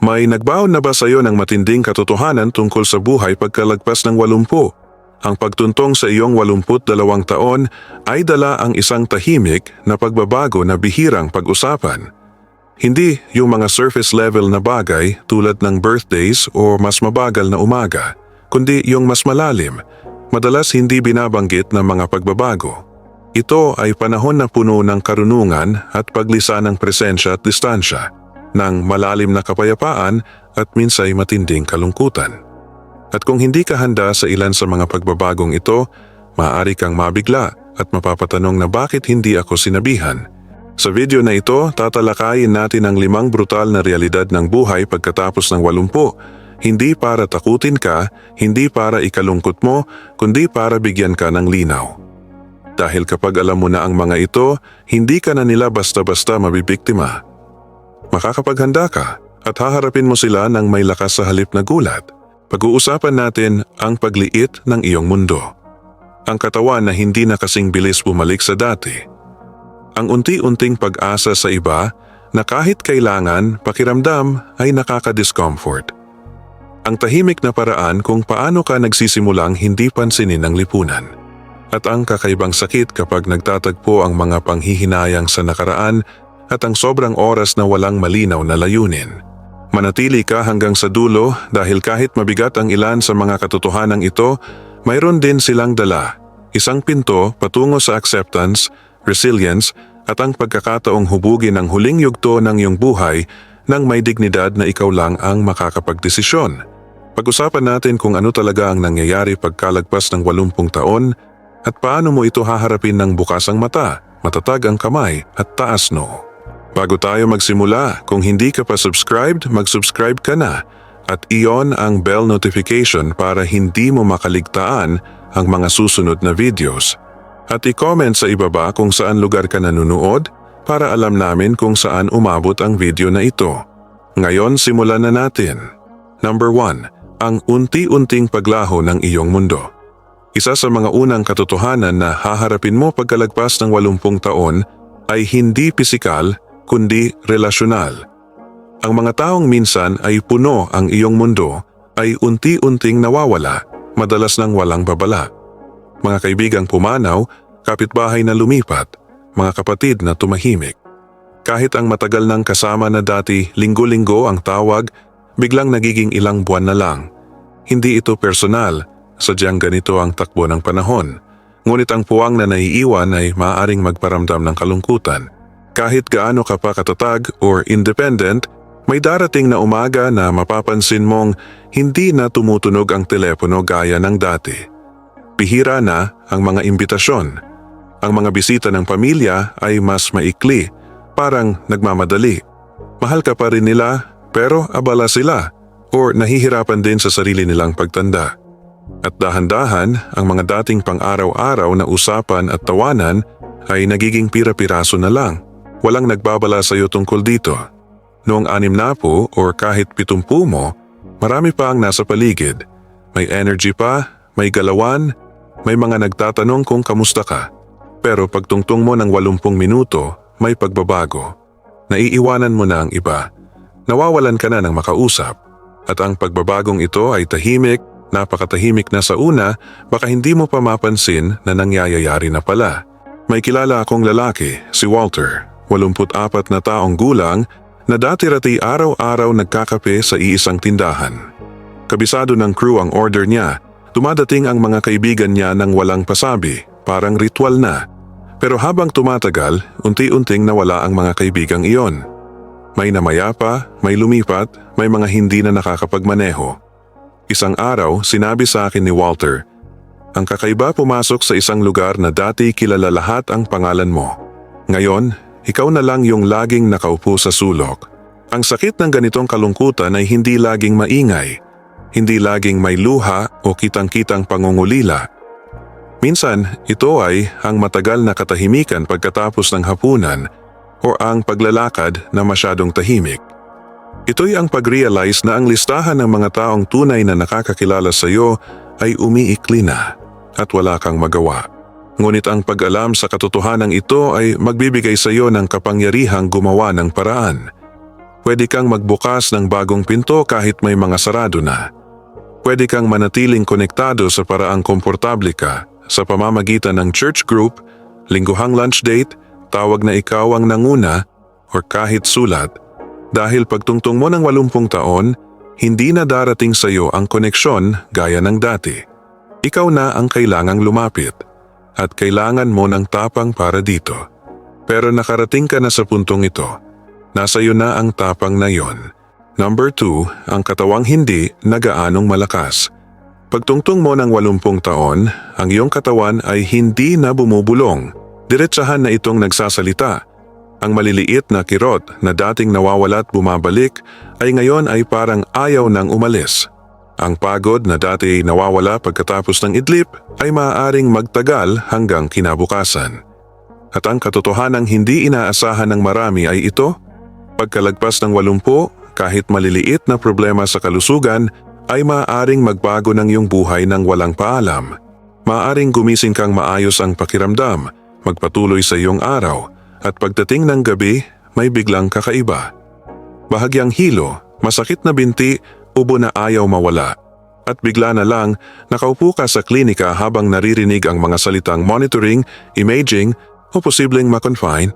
May nagbaon na ba sa iyo ng matinding katotohanan tungkol sa buhay pagkalagpas ng walumpu? Ang pagtuntong sa iyong walumput dalawang taon ay dala ang isang tahimik na pagbabago na bihirang pag-usapan. Hindi yung mga surface level na bagay tulad ng birthdays o mas mabagal na umaga, kundi yung mas malalim, madalas hindi binabanggit ng mga pagbabago. Ito ay panahon na puno ng karunungan at paglisa ng presensya at distansya, ng malalim na kapayapaan at minsay matinding kalungkutan. At kung hindi ka handa sa ilan sa mga pagbabagong ito, maaari kang mabigla at mapapatanong na bakit hindi ako sinabihan. Sa video na ito, tatalakayin natin ang limang brutal na realidad ng buhay pagkatapos ng walumpu. Hindi para takutin ka, hindi para ikalungkot mo, kundi para bigyan ka ng linaw. Dahil kapag alam mo na ang mga ito, hindi ka na nila basta-basta mabibiktima. Makakapaghanda ka at haharapin mo sila ng may lakas sa halip na gulat. Pag-uusapan natin ang pagliit ng iyong mundo. Ang katawan na hindi na kasing bilis bumalik sa dati. Ang unti-unting pag-asa sa iba na kahit kailangan pakiramdam ay nakaka-discomfort. Ang tahimik na paraan kung paano ka nagsisimulang hindi pansinin ng lipunan. At ang kakaibang sakit kapag nagtatagpo ang mga panghihinayang sa nakaraan at ang sobrang oras na walang malinaw na layunin. Manatili ka hanggang sa dulo dahil kahit mabigat ang ilan sa mga katotohanan ito, mayroon din silang dala. Isang pinto patungo sa acceptance, resilience at ang pagkakataong hubugin ang huling yugto ng iyong buhay nang may dignidad na ikaw lang ang makakapagdesisyon. Pag-usapan natin kung ano talaga ang nangyayari pagkalagpas ng 80 taon at paano mo ito haharapin ng bukasang mata, matatag ang kamay at taas no. Bago tayo magsimula, kung hindi ka pa subscribed, mag-subscribe ka na at iyon ang bell notification para hindi mo makaligtaan ang mga susunod na videos. At i-comment sa ibaba kung saan lugar ka nanonood para alam namin kung saan umabot ang video na ito. Ngayon simulan na natin. Number 1. Ang unti-unting paglaho ng iyong mundo. Isa sa mga unang katotohanan na haharapin mo pagkalagpas ng 80 taon ay hindi pisikal kundi relasyonal. Ang mga taong minsan ay puno ang iyong mundo ay unti-unting nawawala, madalas nang walang babala. Mga kaibigang pumanaw, kapitbahay na lumipat, mga kapatid na tumahimik. Kahit ang matagal ng kasama na dati linggo-linggo ang tawag, biglang nagiging ilang buwan na lang. Hindi ito personal, sadyang ganito ang takbo ng panahon. Ngunit ang puwang na naiiwan ay maaaring magparamdam ng kalungkutan. Kahit gaano ka pa katatag or independent, may darating na umaga na mapapansin mong hindi na tumutunog ang telepono gaya ng dati. Bihira na ang mga imbitasyon. Ang mga bisita ng pamilya ay mas maikli, parang nagmamadali. Mahal ka pa rin nila pero abala sila or nahihirapan din sa sarili nilang pagtanda. At dahan-dahan ang mga dating pang-araw-araw na usapan at tawanan ay nagiging pira-piraso na lang. Walang nagbabala sa iyo tungkol dito. Noong anim na po or kahit pitumpu mo, marami pa ang nasa paligid. May energy pa, may galawan, may mga nagtatanong kung kamusta ka. Pero pagtungtong mo ng 80 minuto, may pagbabago. Naiiwanan mo na ang iba. Nawawalan ka na ng makausap. At ang pagbabagong ito ay tahimik, napakatahimik na sa una, baka hindi mo pa mapansin na nangyayayari na pala. May kilala akong lalaki, si Walter, 84 na taong gulang na dati-rati araw-araw nagkakape sa iisang tindahan. Kabisado ng crew ang order niya, dumadating ang mga kaibigan niya ng walang pasabi, parang ritual na. Pero habang tumatagal, unti-unting nawala ang mga kaibigang iyon. May namayapa, may lumipat, may mga hindi na nakakapagmaneho. Isang araw, sinabi sa akin ni Walter, ang kakaiba pumasok sa isang lugar na dati kilala lahat ang pangalan mo. Ngayon, ikaw na lang yung laging nakaupo sa sulok. Ang sakit ng ganitong kalungkutan ay hindi laging maingay, hindi laging may luha o kitang-kitang pangungulila. Minsan, ito ay ang matagal na katahimikan pagkatapos ng hapunan o ang paglalakad na masyadong tahimik. Ito'y ang pag-realize na ang listahan ng mga taong tunay na nakakakilala sa iyo ay umiikli na at wala kang magawa. Ngunit ang pag-alam sa katotohanan ito ay magbibigay sa iyo ng kapangyarihang gumawa ng paraan. Pwede kang magbukas ng bagong pinto kahit may mga sarado na. Pwede kang manatiling konektado sa paraang komportable ka sa pamamagitan ng church group, lingguhang lunch date, tawag na ikaw ang nanguna, or kahit sulat. Dahil pagtungtong mo ng 80 taon, hindi na darating sa iyo ang koneksyon gaya ng dati. Ikaw na ang kailangang lumapit at kailangan mo ng tapang para dito. Pero nakarating ka na sa puntong ito. Nasa iyo na ang tapang na yon. Number 2, ang katawang hindi na gaanong malakas. Pagtungtong mo ng 80 taon, ang iyong katawan ay hindi na bumubulong. Diretsahan na itong nagsasalita. Ang maliliit na kirot na dating nawawala at bumabalik ay ngayon ay parang ayaw nang umalis. Ang pagod na dati nawawala pagkatapos ng idlip ay maaaring magtagal hanggang kinabukasan. At ang katotohanang hindi inaasahan ng marami ay ito, pagkalagpas ng 80, kahit maliliit na problema sa kalusugan, ay maaaring magbago ng iyong buhay ng walang paalam. Maaaring gumising kang maayos ang pakiramdam, magpatuloy sa iyong araw, at pagdating ng gabi, may biglang kakaiba. Bahagyang hilo, masakit na binti, ubo na ayaw mawala. At bigla na lang, nakaupo ka sa klinika habang naririnig ang mga salitang monitoring, imaging, o posibleng makonfine.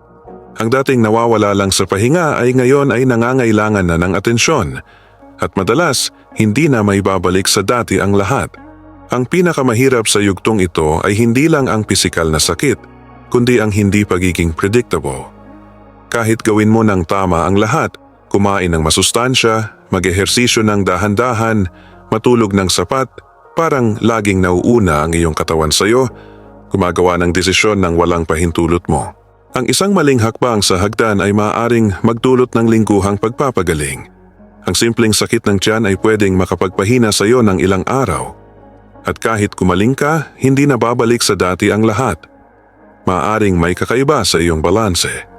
Ang dating nawawala lang sa pahinga ay ngayon ay nangangailangan na ng atensyon. At madalas, hindi na may babalik sa dati ang lahat. Ang pinakamahirap sa yugtong ito ay hindi lang ang pisikal na sakit, kundi ang hindi pagiging predictable. Kahit gawin mo ng tama ang lahat, kumain ng masustansya, mag-ehersisyo ng dahan-dahan, matulog ng sapat, parang laging nauuna ang iyong katawan sa iyo, gumagawa ng desisyon ng walang pahintulot mo. Ang isang maling hakbang sa hagdan ay maaaring magdulot ng lingguhang pagpapagaling. Ang simpleng sakit ng tiyan ay pwedeng makapagpahina sa iyo ng ilang araw. At kahit kumaling ka, hindi na babalik sa dati ang lahat. Maaring may kakaiba sa iyong balanse.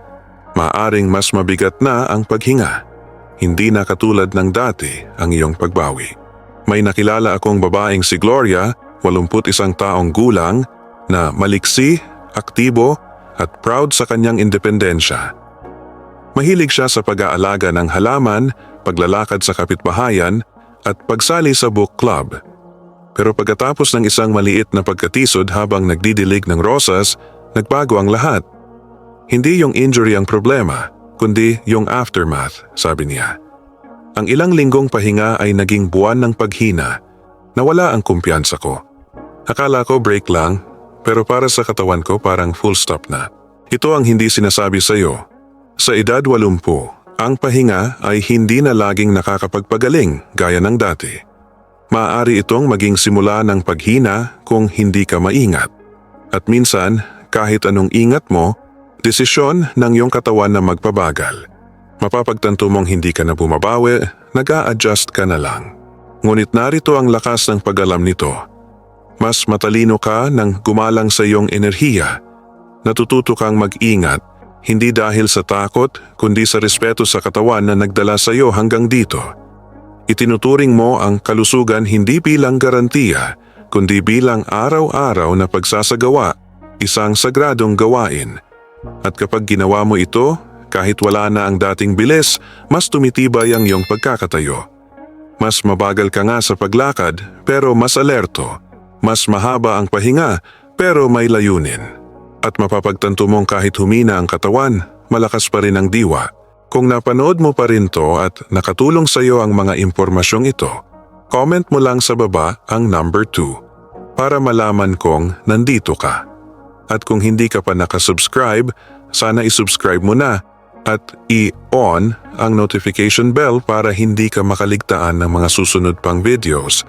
Maaring mas mabigat na ang paghinga. Hindi na katulad ng dati ang iyong pagbawi. May nakilala akong babaeng si Gloria, 81 taong gulang, na maliksi, aktibo, at proud sa kanyang independensya. Mahilig siya sa pag-aalaga ng halaman, paglalakad sa kapitbahayan, at pagsali sa book club. Pero pagkatapos ng isang maliit na pagkatisod habang nagdidilig ng rosas, nagbago ang lahat. Hindi yung injury ang problema, kundi yung aftermath, sabi niya. Ang ilang linggong pahinga ay naging buwan ng paghina. Nawala ang kumpiyansa ko. Akala ko break lang, pero para sa katawan ko parang full stop na. Ito ang hindi sinasabi sa iyo. Sa edad 80, ang pahinga ay hindi na laging nakakapagpagaling gaya ng dati. Maaari itong maging simula ng paghina kung hindi ka maingat. At minsan, kahit anong ingat mo, desisyon ng iyong katawan na magpabagal. Mapapagtanto mong hindi ka na bumabawi, nag adjust ka na lang. Ngunit narito ang lakas ng pag-alam nito. Mas matalino ka nang gumalang sa iyong enerhiya. Natututo kang mag-ingat, hindi dahil sa takot, kundi sa respeto sa katawan na nagdala sa iyo hanggang dito. Itinuturing mo ang kalusugan hindi bilang garantiya, kundi bilang araw-araw na pagsasagawa, isang sagradong gawain. At kapag ginawa mo ito, kahit wala na ang dating bilis, mas tumitibay ang iyong pagkakatayo. Mas mabagal ka nga sa paglakad, pero mas alerto. Mas mahaba ang pahinga, pero may layunin. At mapapagtanto mong kahit humina ang katawan, malakas pa rin ang diwa. Kung napanood mo pa rin to at nakatulong sa iyo ang mga impormasyong ito, comment mo lang sa baba ang number 2 para malaman kong nandito ka. At kung hindi ka pa nakasubscribe, sana isubscribe mo na at i-on ang notification bell para hindi ka makaligtaan ng mga susunod pang videos.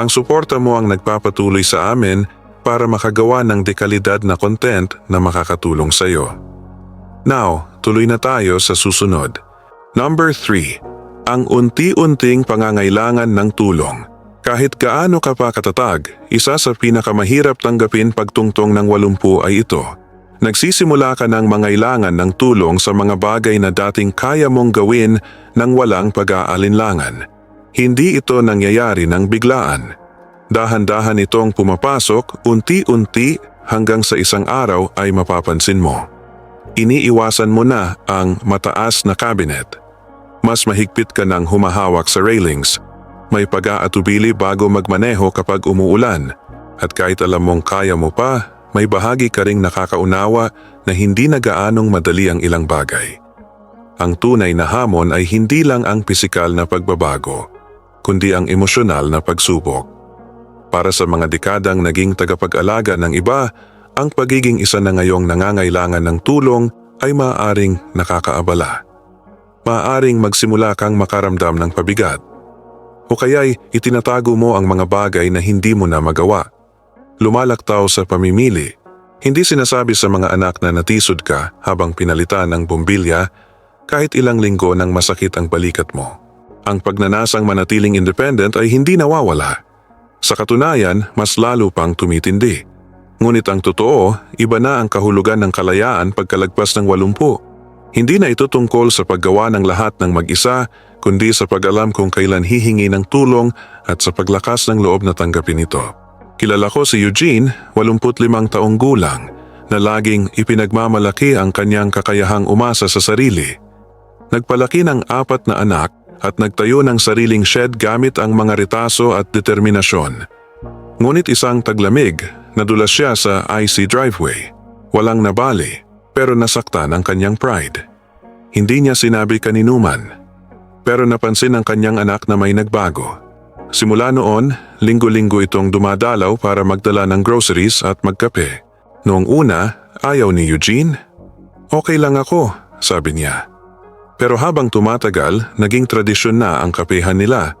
Ang suporta mo ang nagpapatuloy sa amin para makagawa ng dekalidad na content na makakatulong sa iyo. Now, tuloy na tayo sa susunod. Number 3. Ang unti-unting pangangailangan ng tulong. Kahit gaano ka pa katatag, isa sa pinakamahirap tanggapin pagtungtong ng 80 ay ito. Nagsisimula ka ng mangailangan ng tulong sa mga bagay na dating kaya mong gawin ng walang pag-aalinlangan. Hindi ito nangyayari ng biglaan. Dahan-dahan itong pumapasok unti-unti hanggang sa isang araw ay mapapansin mo. Iniiwasan mo na ang mataas na cabinet. Mas mahigpit ka ng humahawak sa railings. May pag-aatubili bago magmaneho kapag umuulan. At kahit alam mong kaya mo pa, may bahagi ka ring nakakaunawa na hindi na gaanong madali ang ilang bagay. Ang tunay na hamon ay hindi lang ang pisikal na pagbabago, kundi ang emosyonal na pagsubok. Para sa mga dekadang naging tagapag-alaga ng iba, ang pagiging isa na ngayong nangangailangan ng tulong ay maaaring nakakaabala. Maaaring magsimula kang makaramdam ng pabigat. O kaya'y itinatago mo ang mga bagay na hindi mo na magawa. Lumalaktaw sa pamimili. Hindi sinasabi sa mga anak na natisod ka habang pinalitan ng bumbilya kahit ilang linggo nang masakit ang balikat mo. Ang pagnanasang manatiling independent ay hindi nawawala. Sa katunayan, mas lalo pang tumitindi. Ngunit ang totoo, iba na ang kahulugan ng kalayaan pagkalagpas ng walumpu. Hindi na ito tungkol sa paggawa ng lahat ng mag-isa, kundi sa pag-alam kung kailan hihingi ng tulong at sa paglakas ng loob na tanggapin ito. Kilala ko si Eugene, 85 taong gulang, na laging ipinagmamalaki ang kanyang kakayahang umasa sa sarili. Nagpalaki ng apat na anak at nagtayo ng sariling shed gamit ang mga retaso at determinasyon. Ngunit isang taglamig, nadulas siya sa IC driveway. Walang nabali, pero nasaktan ang kanyang pride. Hindi niya sinabi kaninuman, pero napansin ng kanyang anak na may nagbago. Simula noon, linggo-linggo itong dumadalaw para magdala ng groceries at magkape. Noong una, ayaw ni Eugene. Okay lang ako, sabi niya. Pero habang tumatagal, naging tradisyon na ang kapehan nila.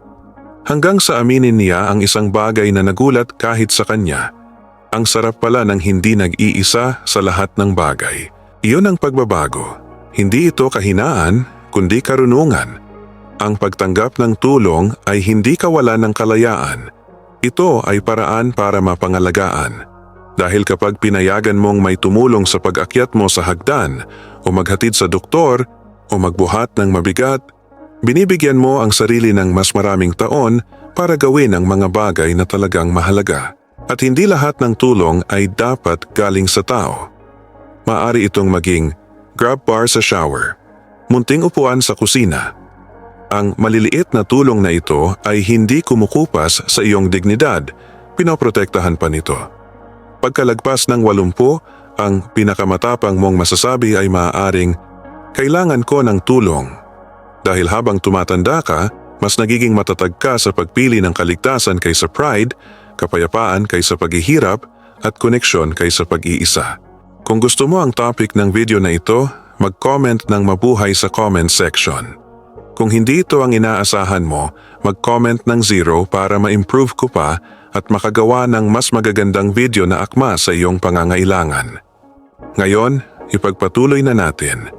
Hanggang sa aminin niya ang isang bagay na nagulat kahit sa kanya. Ang sarap pala ng hindi nag-iisa sa lahat ng bagay. Iyon ang pagbabago. Hindi ito kahinaan, kundi karunungan. Ang pagtanggap ng tulong ay hindi kawalan ng kalayaan. Ito ay paraan para mapangalagaan. Dahil kapag pinayagan mong may tumulong sa pag-akyat mo sa hagdan o maghatid sa doktor o magbuhat ng mabigat, binibigyan mo ang sarili ng mas maraming taon para gawin ang mga bagay na talagang mahalaga. At hindi lahat ng tulong ay dapat galing sa tao. Maari itong maging grab bar sa shower, munting upuan sa kusina. Ang maliliit na tulong na ito ay hindi kumukupas sa iyong dignidad, pinoprotektahan pa nito. Pagkalagpas ng walumpo, ang pinakamatapang mong masasabi ay maaaring, kailangan ko ng tulong. Dahil habang tumatanda ka, mas nagiging matatag ka sa pagpili ng kaligtasan kaysa pride, kapayapaan kaysa paghihirap, at koneksyon kaysa pag-iisa. Kung gusto mo ang topic ng video na ito, mag-comment ng mabuhay sa comment section. Kung hindi ito ang inaasahan mo, mag-comment ng zero para ma-improve ko pa at makagawa ng mas magagandang video na akma sa iyong pangangailangan. Ngayon, ipagpatuloy na natin.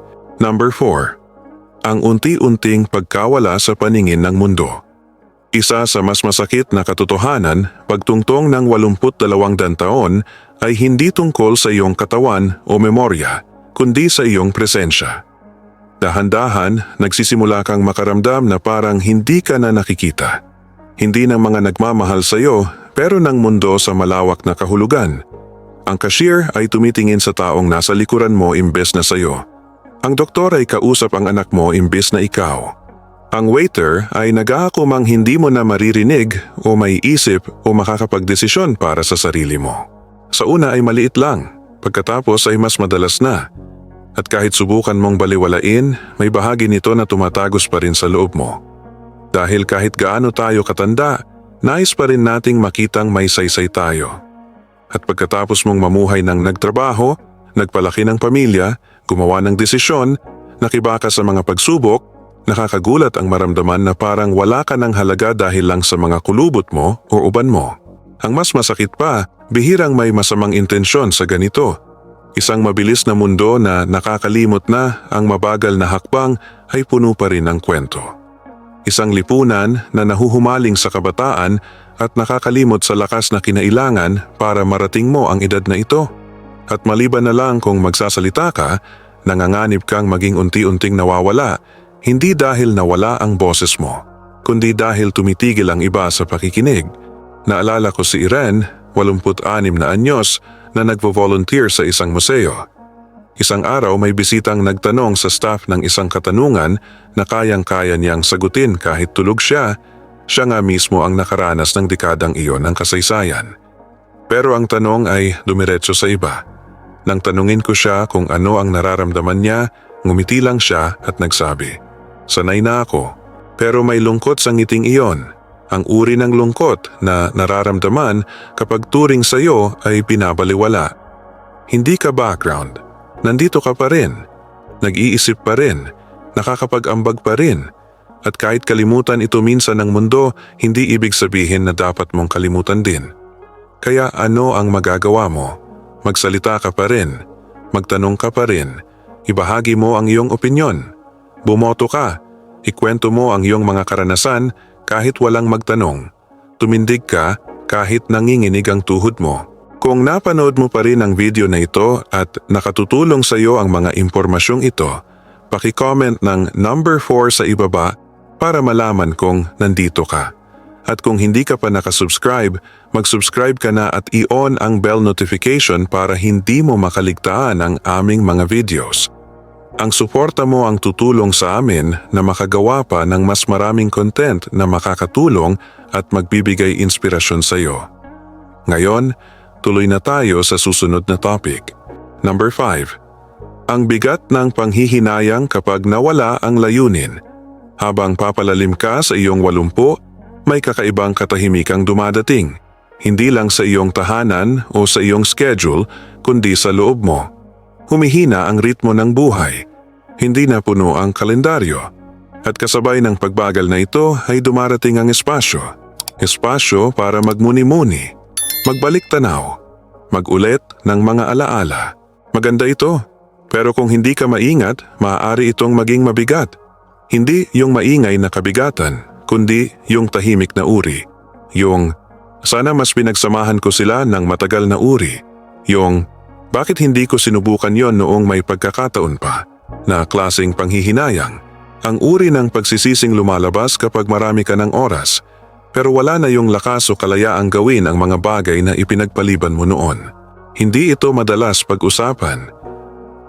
Number 4. Ang unti-unting pagkawala sa paningin ng mundo. Isa sa mas masakit na katotohanan, pagtungtong ng 82 taon ay hindi tungkol sa iyong katawan o memorya, kundi sa iyong presensya. Dahan-dahan, nagsisimula kang makaramdam na parang hindi ka na nakikita. Hindi ng mga nagmamahal sa iyo, pero ng mundo sa malawak na kahulugan. Ang cashier ay tumitingin sa taong nasa likuran mo imbes na sa iyo. Ang doktor ay kausap ang anak mo imbes na ikaw. Ang waiter ay nag-aakumang hindi mo na maririnig o may isip o makakapagdesisyon para sa sarili mo. Sa una ay maliit lang, pagkatapos ay mas madalas na. At kahit subukan mong baliwalain, may bahagi nito na tumatagos pa rin sa loob mo. Dahil kahit gaano tayo katanda, nais pa rin nating makitang may saysay tayo. At pagkatapos mong mamuhay ng nagtrabaho, nagpalaki ng pamilya, gumawa ng desisyon, nakibaka sa mga pagsubok, nakakagulat ang maramdaman na parang wala ka ng halaga dahil lang sa mga kulubot mo o uban mo. Ang mas masakit pa, bihirang may masamang intensyon sa ganito. Isang mabilis na mundo na nakakalimot na ang mabagal na hakbang ay puno pa rin ng kwento. Isang lipunan na nahuhumaling sa kabataan at nakakalimot sa lakas na kinailangan para marating mo ang edad na ito. At maliban na lang kung magsasalita ka, nanganganib kang maging unti-unting nawawala hindi dahil nawala ang boses mo, kundi dahil tumitigil ang iba sa pakikinig. Naalala ko si Irene, 86 na anyos, na nagvo-volunteer sa isang museo. Isang araw may bisitang nagtanong sa staff ng isang katanungan na kayang-kaya niyang sagutin kahit tulog siya, siya nga mismo ang nakaranas ng dekadang iyon ng kasaysayan. Pero ang tanong ay dumiretso sa iba. Nang tanungin ko siya kung ano ang nararamdaman niya, ngumiti lang siya at nagsabi, Sanay na ako, pero may lungkot sa ngiting iyon. Ang uri ng lungkot na nararamdaman kapag turing sa iyo ay pinabaliwala. Hindi ka background, nandito ka pa rin, nag-iisip pa rin, nakakapag-ambag pa rin. At kahit kalimutan ito minsan ng mundo, hindi ibig sabihin na dapat mong kalimutan din. Kaya ano ang magagawa mo? Magsalita ka pa rin, magtanong ka pa rin, ibahagi mo ang iyong opinyon. Bumoto ka, ikwento mo ang iyong mga karanasan kahit walang magtanong. Tumindig ka kahit nanginginig ang tuhod mo. Kung napanood mo pa rin ang video na ito at nakatutulong sa iyo ang mga impormasyong ito, paki-comment ng number 4 sa ibaba para malaman kung nandito ka. At kung hindi ka pa nakasubscribe, mag-subscribe ka na at i-on ang bell notification para hindi mo makaligtaan ang aming mga videos. Ang suporta mo ang tutulong sa amin na makagawa pa ng mas maraming content na makakatulong at magbibigay inspirasyon sa iyo. Ngayon, tuloy na tayo sa susunod na topic. Number 5. Ang bigat ng panghihinayang kapag nawala ang layunin. Habang papalalim ka sa iyong walumpo, may kakaibang katahimikang dumadating. Hindi lang sa iyong tahanan o sa iyong schedule, kundi sa loob mo. Humihina ang ritmo ng buhay. Hindi na puno ang kalendaryo. At kasabay ng pagbagal na ito ay dumarating ang espasyo. Espasyo para magmuni-muni, magbalik tanaw, magulit ng mga alaala. Maganda ito, pero kung hindi ka maingat, maaari itong maging mabigat. Hindi yung maingay na kabigatan, kundi yung tahimik na uri. Yung, sana mas pinagsamahan ko sila ng matagal na uri. Yung, bakit hindi ko sinubukan yon noong may pagkakataon pa? Na klasing panghihinayang. Ang uri ng pagsisising lumalabas kapag marami ka ng oras, pero wala na yung lakas o kalayaang gawin ang mga bagay na ipinagpaliban mo noon. Hindi ito madalas pag-usapan.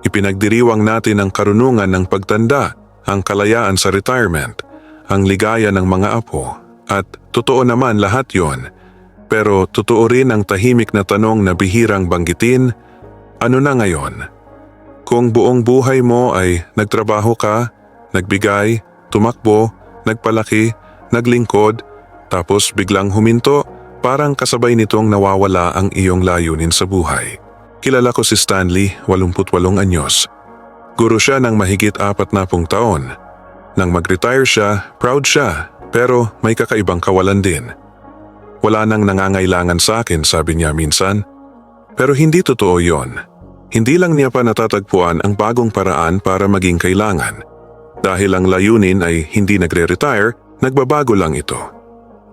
Ipinagdiriwang natin ang karunungan ng pagtanda, ang kalayaan sa retirement, ang ligaya ng mga apo, at totoo naman lahat yon. Pero totoo rin ang tahimik na tanong na bihirang banggitin, ano na ngayon? Kung buong buhay mo ay nagtrabaho ka, nagbigay, tumakbo, nagpalaki, naglingkod, tapos biglang huminto, parang kasabay nitong nawawala ang iyong layunin sa buhay. Kilala ko si Stanley, 88 anyos. Guro siya ng mahigit apat na pung taon. Nang mag-retire siya, proud siya, pero may kakaibang kawalan din. Wala nang nangangailangan sa akin, sabi niya minsan. Pero hindi totoo yon. Hindi lang niya pa natatagpuan ang bagong paraan para maging kailangan. Dahil ang layunin ay hindi nagre-retire, nagbabago lang ito.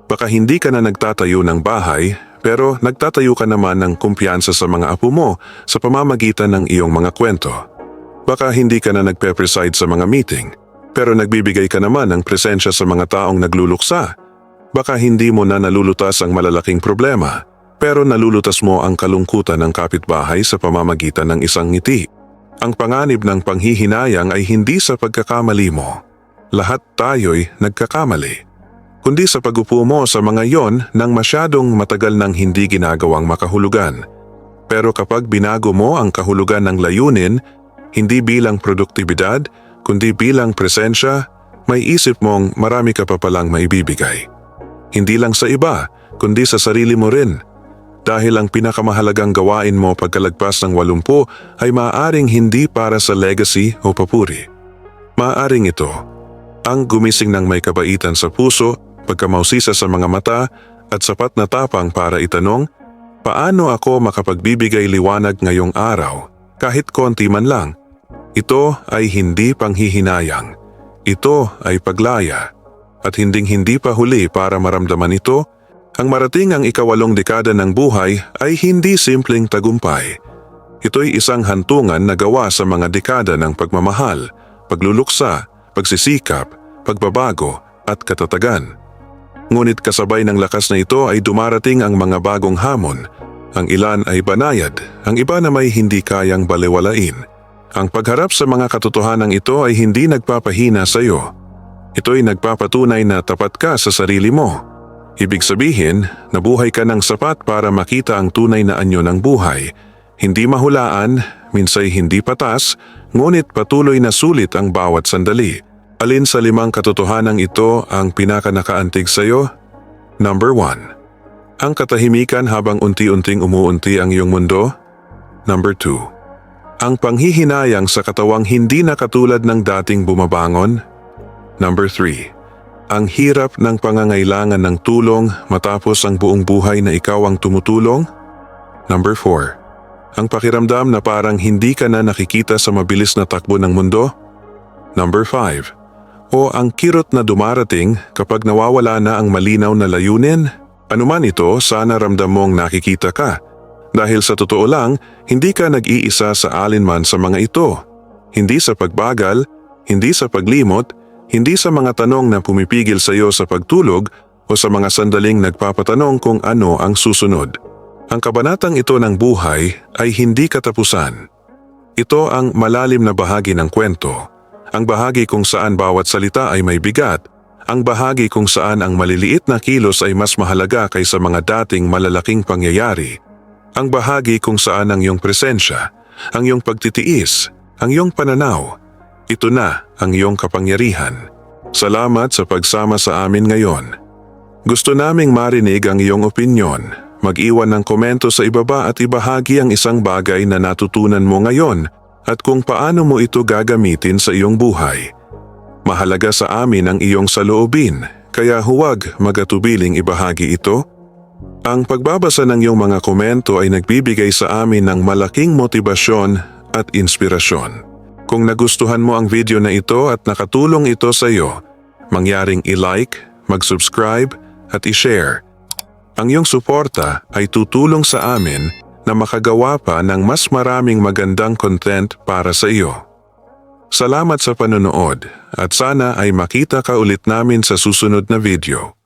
Baka hindi ka na nagtatayo ng bahay, pero nagtatayo ka naman ng kumpiyansa sa mga apo mo sa pamamagitan ng iyong mga kwento. Baka hindi ka na nagpe-preside sa mga meeting, pero nagbibigay ka naman ng presensya sa mga taong nagluluksa. Baka hindi mo na nalulutas ang malalaking problema, pero nalulutas mo ang kalungkutan ng kapitbahay sa pamamagitan ng isang ngiti. Ang panganib ng panghihinayang ay hindi sa pagkakamali mo. Lahat tayo'y nagkakamali kundi sa pagupo mo sa mga yon nang masyadong matagal nang hindi ginagawang makahulugan. Pero kapag binago mo ang kahulugan ng layunin, hindi bilang produktibidad, kundi bilang presensya, may isip mong marami ka pa palang maibibigay. Hindi lang sa iba, kundi sa sarili mo rin. Dahil ang pinakamahalagang gawain mo pagkalagpas ng walumpo ay maaaring hindi para sa legacy o papuri. Maaaring ito, ang gumising ng may kabaitan sa puso pagkamausisa sa mga mata at sapat na tapang para itanong, paano ako makapagbibigay liwanag ngayong araw kahit konti man lang? Ito ay hindi panghihinayang. Ito ay paglaya. At hinding hindi pa huli para maramdaman ito, ang marating ang ikawalong dekada ng buhay ay hindi simpleng tagumpay. Ito'y isang hantungan na gawa sa mga dekada ng pagmamahal, pagluluksa, pagsisikap, pagbabago at katatagan. Ngunit kasabay ng lakas na ito ay dumarating ang mga bagong hamon. Ang ilan ay banayad, ang iba na may hindi kayang balewalain. Ang pagharap sa mga katotohanan ito ay hindi nagpapahina sa iyo. Ito'y nagpapatunay na tapat ka sa sarili mo. Ibig sabihin, nabuhay ka ng sapat para makita ang tunay na anyo ng buhay. Hindi mahulaan, minsay hindi patas, ngunit patuloy na sulit ang bawat sandali. Alin sa limang katotohanan ito ang pinakanakaantig sa iyo? Number 1. Ang katahimikan habang unti-unting umuunti ang iyong mundo? Number 2. Ang panghihinayang sa katawang hindi na katulad ng dating bumabangon? Number 3. Ang hirap ng pangangailangan ng tulong matapos ang buong buhay na ikaw ang tumutulong? Number 4. Ang pakiramdam na parang hindi ka na nakikita sa mabilis na takbo ng mundo? Number 5. O ang kirot na dumarating kapag nawawala na ang malinaw na layunin? Anuman ito, sana ramdam mong nakikita ka. Dahil sa totoo lang, hindi ka nag-iisa sa alinman sa mga ito. Hindi sa pagbagal, hindi sa paglimot, hindi sa mga tanong na pumipigil sa iyo sa pagtulog o sa mga sandaling nagpapatanong kung ano ang susunod. Ang kabanatang ito ng buhay ay hindi katapusan. Ito ang malalim na bahagi ng kwento. Ang bahagi kung saan bawat salita ay may bigat. Ang bahagi kung saan ang maliliit na kilos ay mas mahalaga kaysa mga dating malalaking pangyayari. Ang bahagi kung saan ang iyong presensya, ang iyong pagtitiis, ang iyong pananaw, ito na ang iyong kapangyarihan. Salamat sa pagsama sa amin ngayon. Gusto naming marinig ang iyong opinyon. Mag-iwan ng komento sa ibaba at ibahagi ang isang bagay na natutunan mo ngayon at kung paano mo ito gagamitin sa iyong buhay. Mahalaga sa amin ang iyong saloobin, kaya huwag magatubiling ibahagi ito ang pagbabasa ng iyong mga komento ay nagbibigay sa amin ng malaking motibasyon at inspirasyon. Kung nagustuhan mo ang video na ito at nakatulong ito sa iyo, mangyaring i-like, mag-subscribe at i-share. Ang iyong suporta ay tutulong sa amin na makagawa pa ng mas maraming magandang content para sa iyo. Salamat sa panonood at sana ay makita ka ulit namin sa susunod na video.